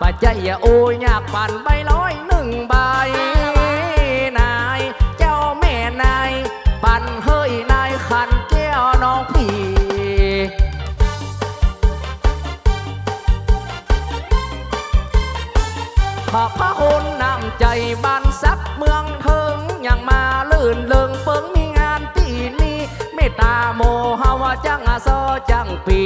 ปัจจัยโอ้ยยากปั่นใบร้อยหนึ่งใบนายเจ้าแม่นายปั่นเฮยนายขันแก้วน้องพี่อพระคุณนนำใจบ้านซับเมืองเถิงยังมาลื่นเลิงเฟิงมีงานที่นี่เมตตาโมหาวจังอาซอจังปี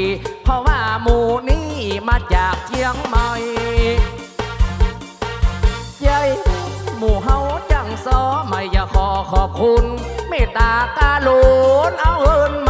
คุณเมตตากาโลนเอาเงินมา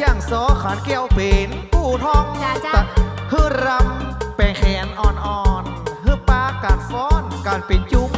จ้างสอขานเกี้วเป็นกู้ทองจ้า ตะฮือรำแปลงแขนอ่อนอ่อนฮือปากการฟ้อนการเป็นจุ้ง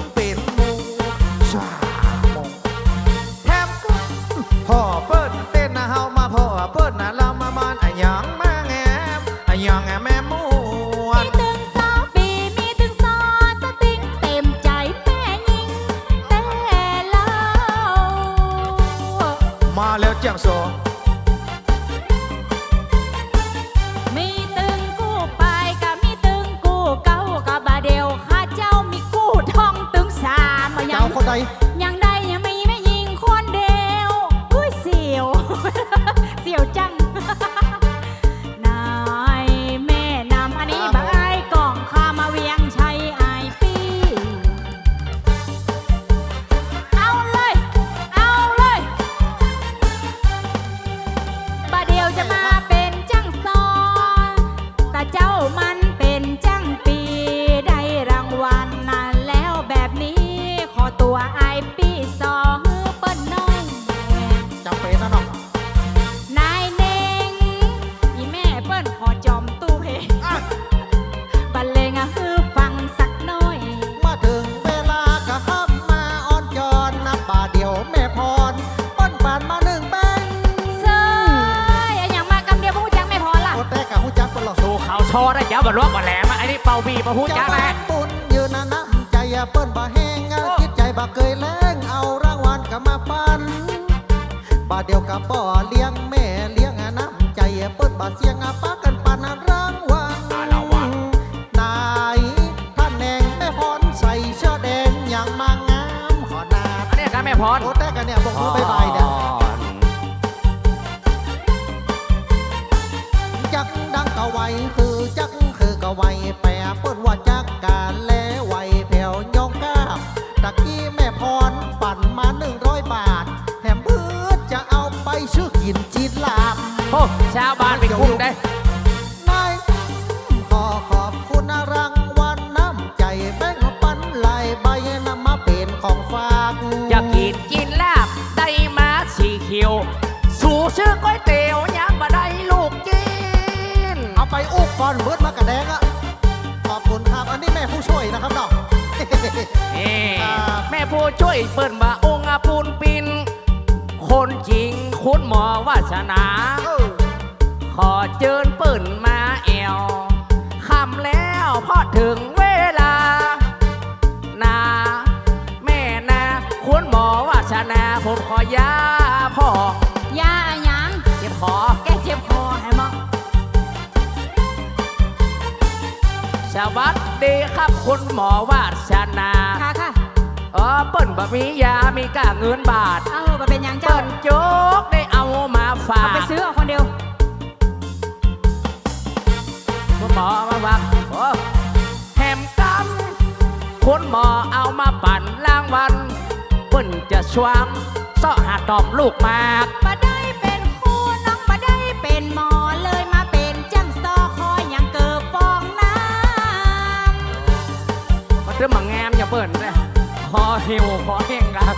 เปิ้นบ่แห้งงานคิดใจบ่เคยแรงเอารางวัลก็มาปันบ่เดียวกับบ่อเลี้ยงแม่เลี้ยงน้ำใจเปิ้นบ่เสียงอาปา ชาบ้านไปคุ้มขอขอบคุณรางวัลน้ำใจแบ่งปันลายใบนำมาเป็นของฝากจะกินกินลาบได้มาสีเขียว สู่ชื่อก๋วยเตี๋ยวยังบ่ได้ลูกจีนเอาไปอุกฟอนเบิร์ดมากระแดงอะขอบคุณครับอันนี้แม่ผู้ช่วยนะครับเนาะแม่ผู้ช่วยเปิดมาองค์ปูนปิน คนจริงคุณหมอวาสนา ขอเจิญเปิ่นมาแอวคำแล้วพอถึงเวลา นา แม่นาคุณหมอวาสนาผมขอยาพ่อยาอะหยังเจ็บคอแกเจ็บคอให้มั้งสวัสดีครับคุณหมอวาสนาค่ะค่ะเออเปิ้นบะมียามีกาเงินบาท เออมาเป็นหยังเจ้าเปิ้นโจ๊กได้เอามาฝาเอาก ไปซื้อเอาคนเดียว หมอมาฝากโอ้แถมกันคุณหมอเอามาปั่นล่างวันเปิ้นจะชวงเสาะหาตอมลูกหมากมาได้เป็นครูน้องมาได้เป็นหมอเลยมาเป็นจังซอคอยยังเกิดฟองน้ำมันเริ่มมางามอย่าเปิ้นเลยคอหิวคอแห้งครับ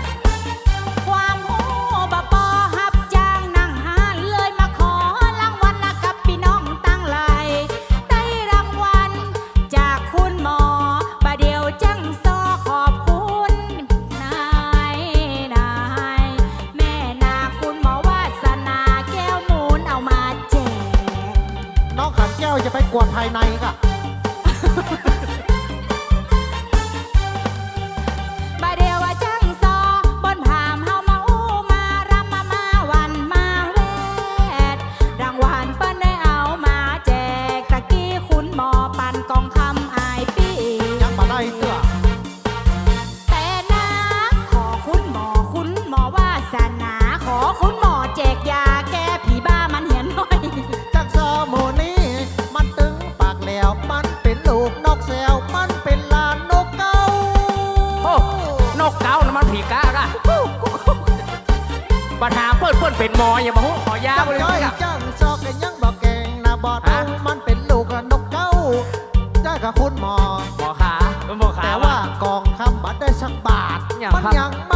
บัตรได้สักบาทอย่างมันครับยังมา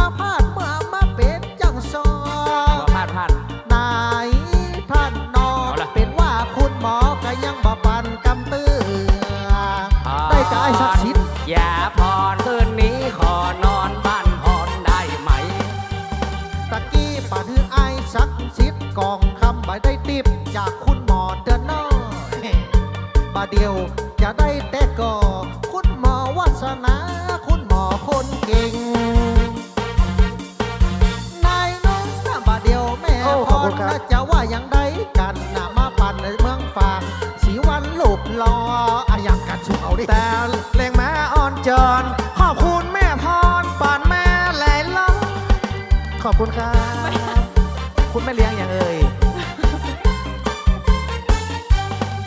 คุณแม่เลี้ยงอย่างเอ่ย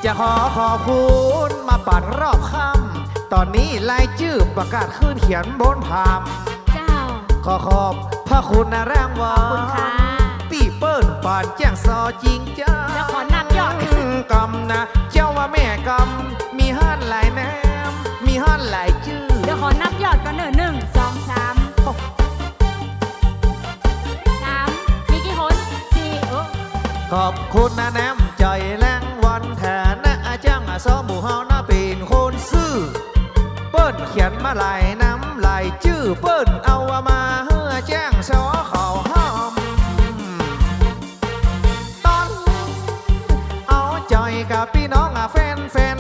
จะขอขอบคุณมาปั่นรอบค่ำตอนนี้รายชื่อประกาศขึ้นเขียนบนพามเจ้า ขอขอบพระคุณนะแรงวาขอบคุณค่ะตีเปิ้ลป่านแจ้งซอจริงจ้าแล้วขอนับยอด กำนะ เจ้าว่าแม่กำมีห้านหลายแนมมีห้านหลาย ขอบคุณนะแนมใจแรงวันแทนนะอาจ้างอาซอหมู่เฮานะปีนคนซื่อ เปิ้นเขียนมาหลายน้ำหลายชื่อเปิ้นเอามาเฮือแจ้งซอเขาหอมตอนเอาใจกับพี่น้องอะแฟนแฟน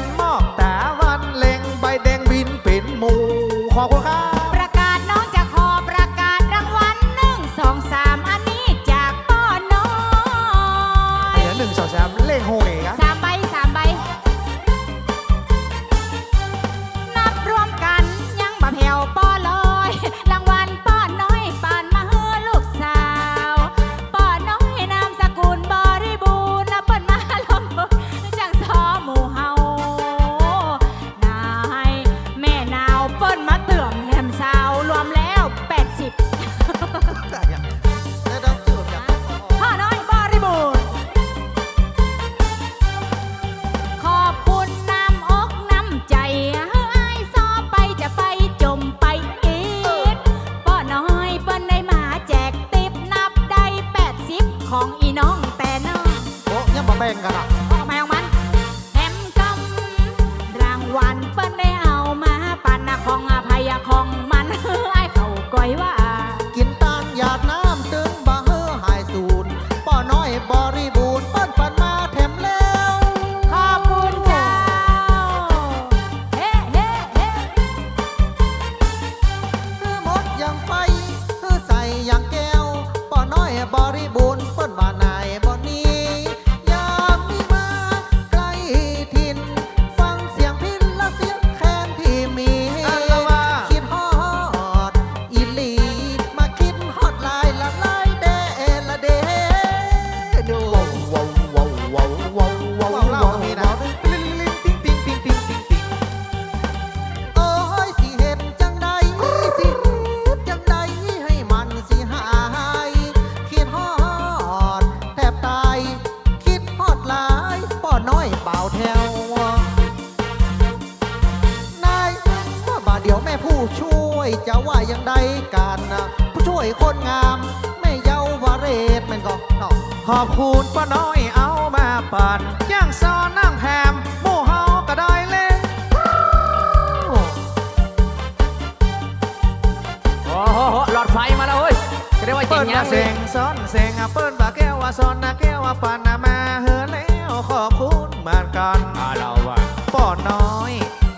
อนนะแก้วว่าปานนะมาเฮือแล้วขอบคุณเหมือนกันอ่าเราว่าป้อน้อย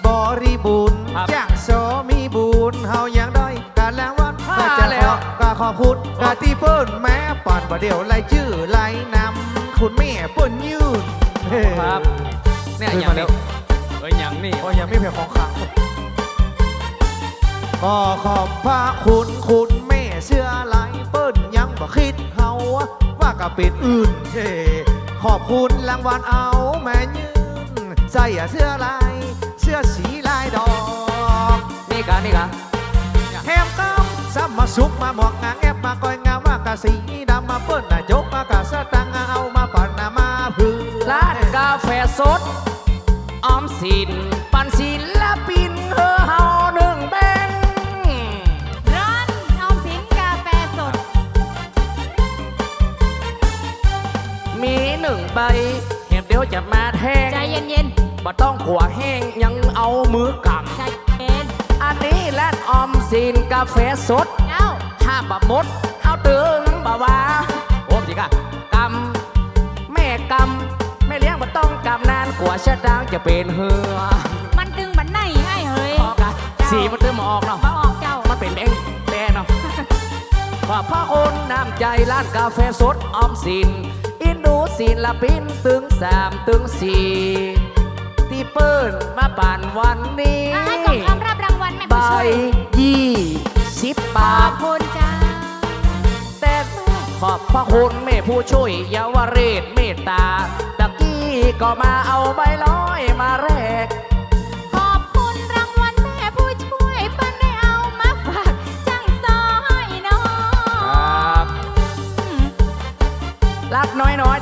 บริบูรณ์ครับย่างโซมีบุญเฮายังได้การแล้ววันอ่าก็จะแล้ขวอก็ขอบคุณกาที่เปิ้นแม้ป่านบ่เดียวไล่ชื่อไล่นำคุณแม่เปิ้นยืนเฮ้ครับเนี่ยขึ้นอย่างมาแล้นี้วเอ้ยอย่างนี้ โอ้ยยังไม่เพียงของขลังก็ขอบพระคุณคุณแม่เสื้อลายเปิ้นยังบ่คิดเฮาว่า ก็เป็นอื่นเฮ้ขอบคุณรางวัลเอาแม่ยืนใส่เสื้อลายเสื้อสีลายดอกนี่กันนี่กันแถมกำซ้ำมาสุกมาหมอกงาแงบมาก้อยงามว่ากะสีดำมาเปิ้นน่ะยกมากะสะตังเอามาปั่นน่ะมาพื้นร้านกาแฟสดออมสินปันศิลปินเฮ ใบเห็นเดี๋ยวจะมาแทงใจเย็นบ่ต้องขัวแห้งยังเอามือกๆใจเย็นำอันนี้ร้านออมสินกาแฟสดเอ้าถ้าบะมดเอาตึงบะว่าโอ้จริงอะกำแม่กำแม่เลี้ยงบ่ต้องกำนานกว่าชะดางจะเป็นเหือมันดึงมันไหนให้เฮ้ยออกอะสีมันตึงมาออกเนาะมาออกเจ้ามันเป็นเองแต่เนาะขอบพระคุณน้ำใจร้านกาแฟสดออมสิน อินดูศิลปินตึงสามตึงสี่ที่เปิ้นมาป่านวันนี้อะให้กล่องคำรับรางวัลแม่ใบผู้ช่วยยี่สิบขบาอทบคุณเจ้าแต่ขอบพระคุณแม่ผู้ช่วยเยาวเรศเมตตาตะกี้ก็มาเอาใบร้อยมาแร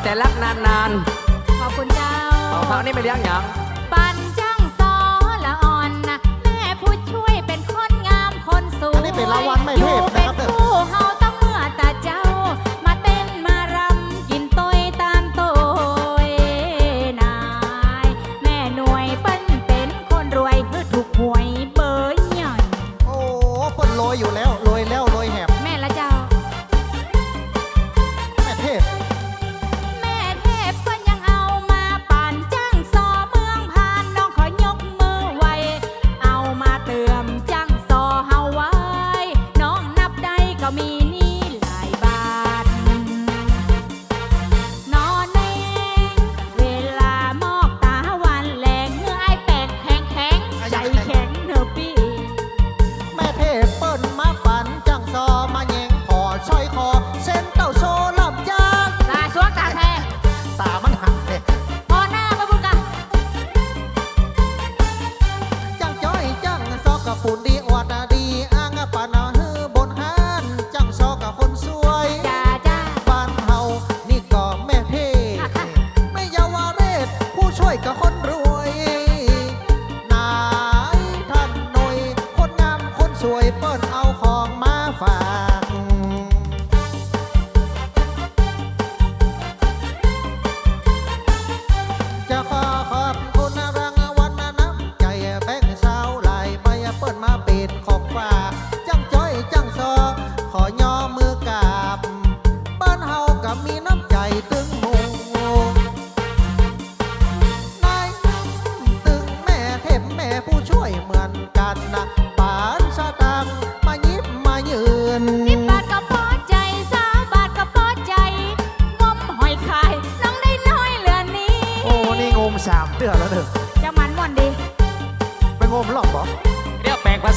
แต่รักนานขอบคุณเจ้าๆของเขานี่ไม่เลี้ยงหยัง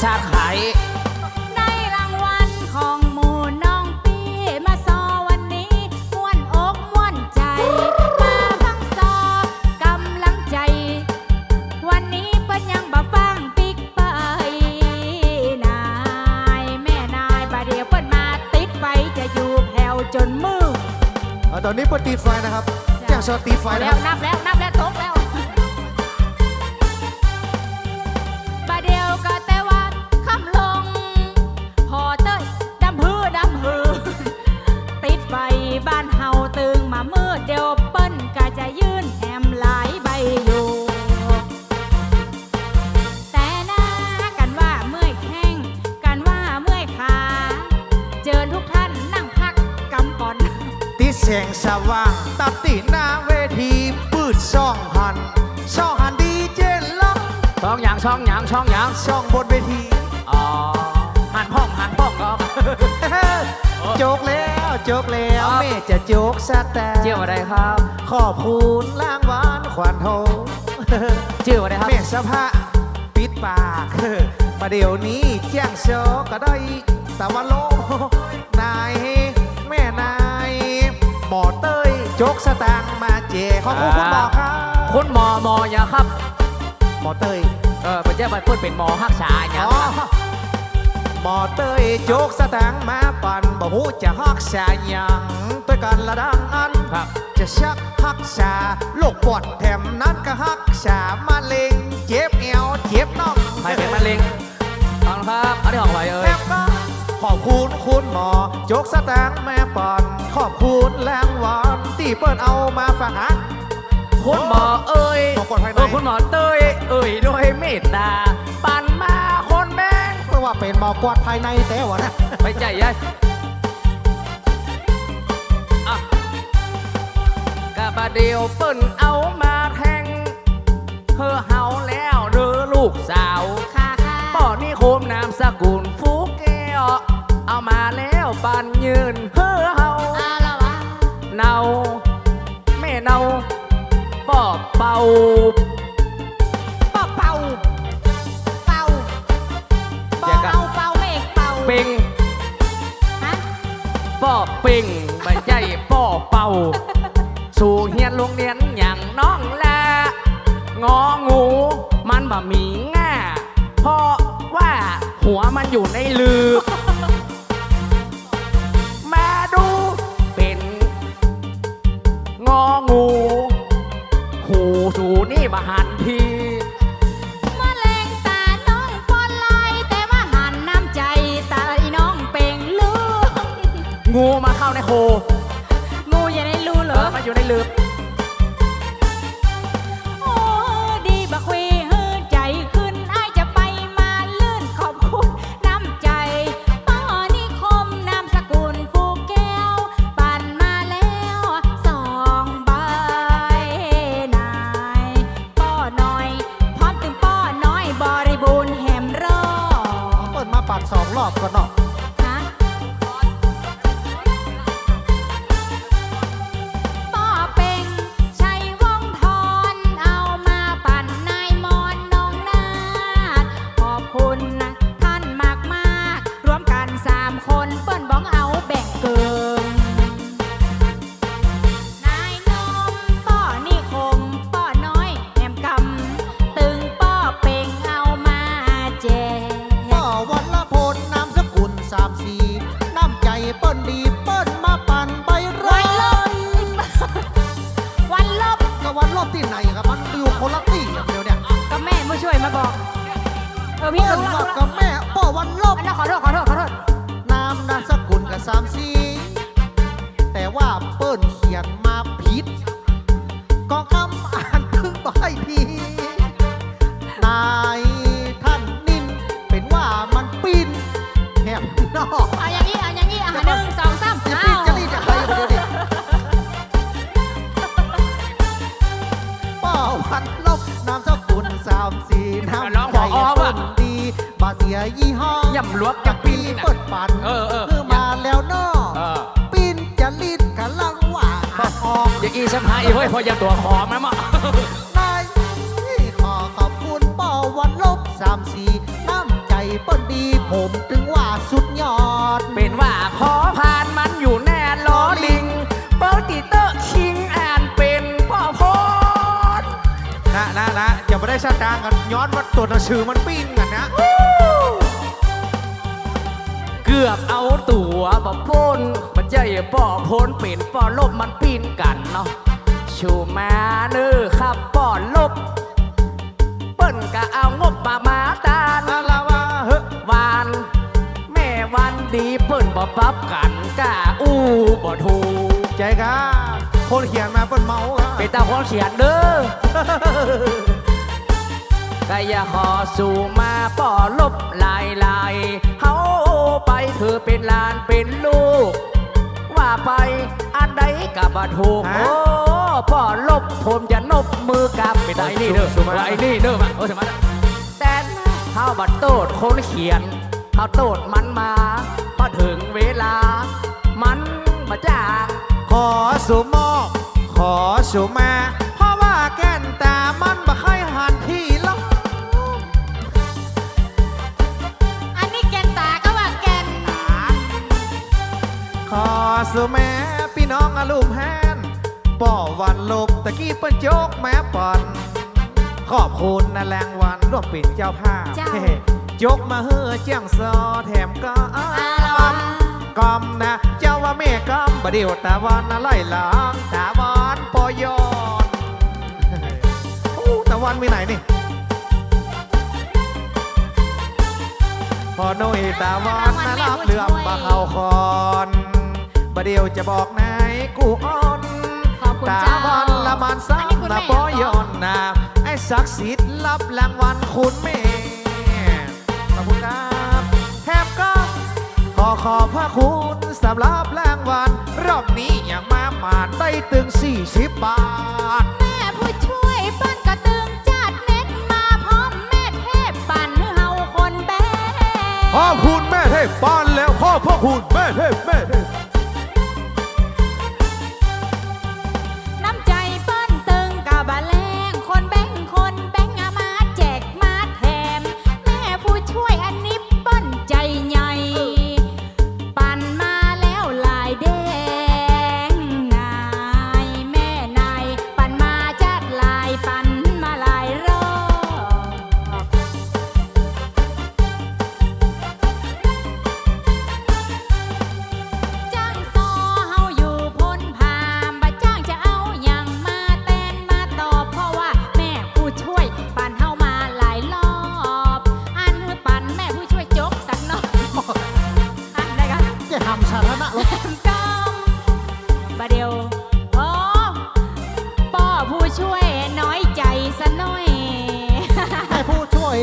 เรียกแปลงประสาทไขได้รางวัลของหมู่น้องปีมาซอวันนี้ม่วนอกม่วนใจ มาฟังซอกำลังใจ วันนี้เปิ้นยังบ่ฟังปิกไปนายแม่นายบาเดียวเปิ้นมาติดไฟจะอยู่แผ่วจนมือตอนนี้เปิดตีไฟนะครับ แจ้งสตีไฟนะแล้ควรับนับแล้วนับแล้ว สงสว่างตัดติหน้าเวทีปืดช่องหัน ช่องหันดีเจนล็อกช่องหยางช่องหยางช่องหยางช่องบนเวที อ๋อหันห้องหันห้องก็โจกแล้วโจกแล้วครับแม่จะโจกสแตชื่ออะไรครับ ขอบคุณล่างหวานขวัญโทชื่ออะไรครับแม่สภาปิดปากประเดี๋ยวนี้แจ้งโชก็ได้ตะวันโลกนาย จกสตางค์มาเจขอบคุณคุณหมอครับคุณหมอหมออย่าครับ หมอเต้ยเออเป็นเจ้าบัดพูดเป็นหมอฮักษาอย่าอ๋อครับหมอเต้ยโจกสตางค์มาปั่นบ่ฮู้จะฮักษาหยังด้วยกันละดังอันครับ จะชักฮักษาโรคปอดแถมนั้นก็ฮักษามะเร็งเจ็บเอวเจ็บน่องใครเป็นมะเร็งฟังครับเอาที่ห้องไว้เอ่แถยมก็ ขอบคุณคุณหมอโจกสตางค์แม่ปอนขอบคุณแรงหวานที่เปิดเอามาฝากหักคุณหมอเอ้ยหมอก่อนภายในเออคุณหมอเต้ยเอ่ยด้วยเมตตา ปั่นมาคนแม่งเพราะว่าเป็นหมอกวาดภายในแต่วะนะไปใจเยัยอะกะบะเดียวเปิ้นเอามาแทงเธอเฮาแล้วเรือลูกสาวค่ะค่ะ ป่อนี่โคมนามสกุลฟู แก้วเอามาแล้วปันยืนเฮ้อเฮาอาละวะเนาแม่เนาป่อเป่าเป่าเป่าเป่าเดี๋ยวก่อนเป่าเป่าไม่เอกเป่าเป่งฮะป่อเป่งไม่ใช่ป่อเป่า สู่เฮียนโรงเรียนอย่างน้องแลงองูมันบ่มีง่าเพราะว่าหัวมันอยู่ในลือ มาหันทีมะเร็งตาน้องปอนลายแต่ว่าหันน้ำใจตาอีน้องเป่งลูกงูมาเข้าในโคามสีน้ำใจเปิ้นดีเปิ้นมาปั่นใบร้อยวันลบก็วันรอบที่ไหนครับมันอยู่คนละที่อย่างเดียวเนี่ยก็แม่มาช่วยมาบอก เออพี่เปิ้นรู้ว่าแล้วกับแม่ป้อวันรอบ อันนั้นขอโทษขอ บาเสียยี่ห้อย่ำลวกจะยำปีปีน่ะเปิดปันเออเออคือมาแล้วนอเออปีนจะลีดกันลังว่าอ่านออกอย่าอีสมหาอีกเฮ้ยพออย่าตัวขอมนะมั้งนายสามสีน้ำใจเปิ้นดีผมถึงว่าสุดยอด เป็นว่าขอผ่านมันอยู่แน่ลอลิงเปิลติเตอร์คิงอ่านเป็นพ่อพดนะนะนะอย่ามาได้ชาตางกันย้อนว่าตัวหนังสือมันปิ้นกันนะเกือบเอาตัวบ่พ้นมันใจป่อพ้นเป็นป่อลบมันปีนกันเนาะชูมาเนื้อขับป่อลบ เปิ้นก็เอางบป่ามาตาลลาว่าเฮ้ยวาน แม่วันดีเปิ้นบ่ปรับกันกล้าอู้บ่ถูกใจกะคนเขียนมาเปิ้นเมาอะเป็นตาของเขียนเด้อก็อย่าขอสู่มาป่อลบลายลายเฮา ไปเธอเป็นหลานเป็นลูก ว่าไปอันใดกับบ่ถูกโอ้ป่อลบผมจะนบมือกับไปได้นี่เด้อไอ้นี่เด้อมาโอ้สมาแต่เฮาบัดโตดคนเขียนเฮาโตดมันมาพอถึงเวลา มันมาจ้างขอสุมอกขอสุมาเพราะว่า สุแม่พี่น้องอาลูมแฮนป่อวันลบตะกี้เปิ้นโจกแม่ปอนขอบคุณนะแรงวันร่วมเป็นเจ้าภาพเจ้าเฮ้ยกมาเฮือเจียงซอแถมก็อ้อมกอมนะ เจ้าว่าแม่กอมบดเดียวตาวันนะไล่หลังตาวันปอยอนอู้ตาวันมีไหนนี่พอหนุ่ยตาวันนะรับเรื่องมาเข้าคอน บดเดียวจะบอกนายกูอ่อนขอบคุณตาเจ้าวันละมันอันนี้คุณซ้ำนะแม่ปอยอนนะไอ้ศักดิ์สิทธิ์รับรางวัลคุณแม่ ขอบคุณครับแทบก็ขอขอบพระคุณสำหรับรางวัลรอบนี้อย่างมาหมานได้ถึง 40 บาท แม่ผู้ช่วยปั้นกระตึงจัดเน็ตมาพร้อมแม่เทพปั่นเฮาคนแบขอบคุณแม่เทพปานแล้วขอบพระคุณแม่เทพแม่เทพ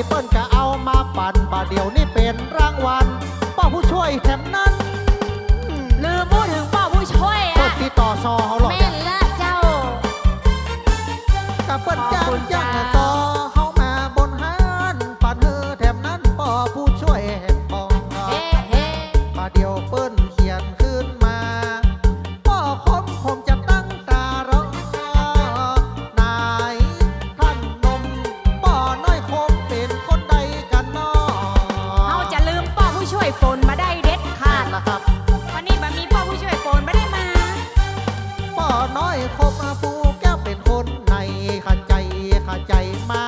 เปิ้นก็เอามาปั่นบาเดียวนี่เป็นรางวัลป้าผู้ช่วยแถมนั้น ใจมา